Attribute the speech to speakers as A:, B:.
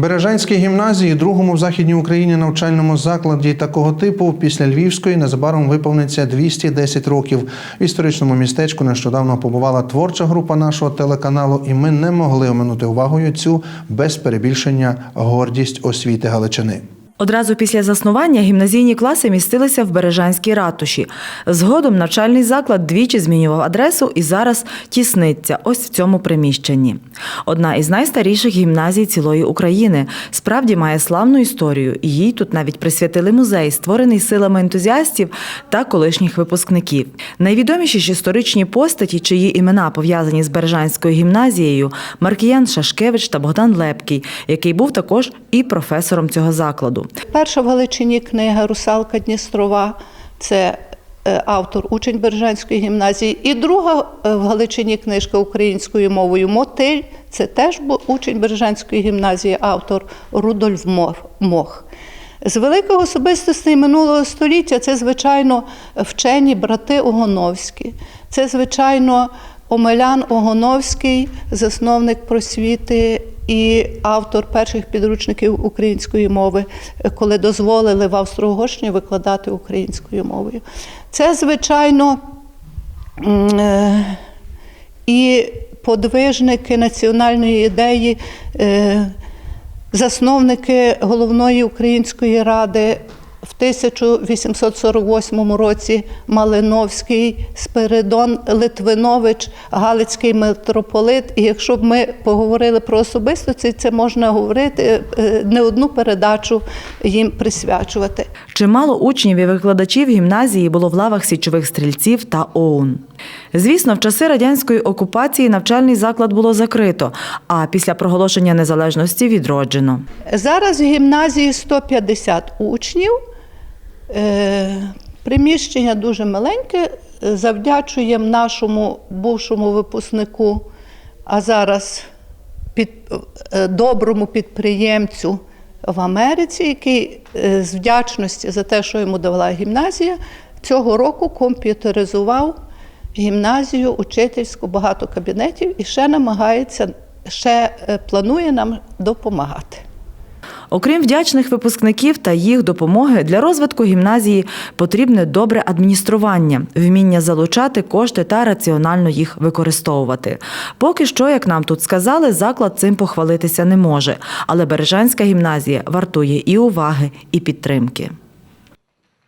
A: Бережанській гімназії, другому в західній Україні навчальному закладі такого типу, після Львівської незабаром виповниться 210 років. В історичному містечку нещодавно побувала творча група нашого телеканалу, і ми не могли оминути увагою цю без перебільшення гордість освіти Галичини.
B: Одразу після заснування гімназійні класи містилися в Бережанській ратуші. Згодом навчальний заклад двічі змінював адресу і зараз тісниться ось в цьому приміщенні. Одна із найстаріших гімназій цілої України справді має славну історію, їй тут навіть присвятили музей, створений силами ентузіастів та колишніх випускників. Найвідоміші ж історичні постаті, чиї імена пов'язані з Бережанською гімназією, Маркіян Шашкевич та Богдан Лепкий, який був також і професором цього закладу.
C: Перша в Галичині книга Русалка Дністрова це е, автор учень Бережанської гімназії. І друга е, в Галичині книжка українською мовою Мотиль це теж учень Бережанської гімназії, автор Рудольф Мох. З великих особистостей минулого століття це, звичайно, вчені брати Огоновські. Це, звичайно, Омелян Огоновський, засновник просвіти і автор перших підручників української мови, коли дозволили в Австро-Угорщині викладати українською мовою. Це, звичайно, е, і подвижники національної ідеї, е, засновники головної української ради. В 1848 році Малиновський, Спиридон Литвинович, Галицький митрополит. І якщо б ми поговорили про особистості, це можна говорити е, не одну передачу їм присвячувати.
B: Чимало учнів і викладачів гімназії було в лавах січових стрільців та ОУН. Звісно, в часи радянської окупації навчальний заклад було закрито, а після проголошення незалежності відроджено.
C: Зараз в гімназії 150 учнів. Е, Приміщення дуже маленьке. Завдячуємо нашому бувшому випускнику, а зараз під, е, доброму підприємцю в Америці, який е, з вдячності за те, що йому давала гімназія, цього року комп'ютеризував гімназію, учительську, багато кабінетів і ще намагається, ще е, планує нам допомагати.
B: Окрім вдячних випускників та їх допомоги, для розвитку гімназії потрібне добре адміністрування, вміння залучати кошти та раціонально їх використовувати. Поки що, як нам тут сказали, заклад цим похвалитися не може, але Бережанська гімназія вартує і уваги, і підтримки.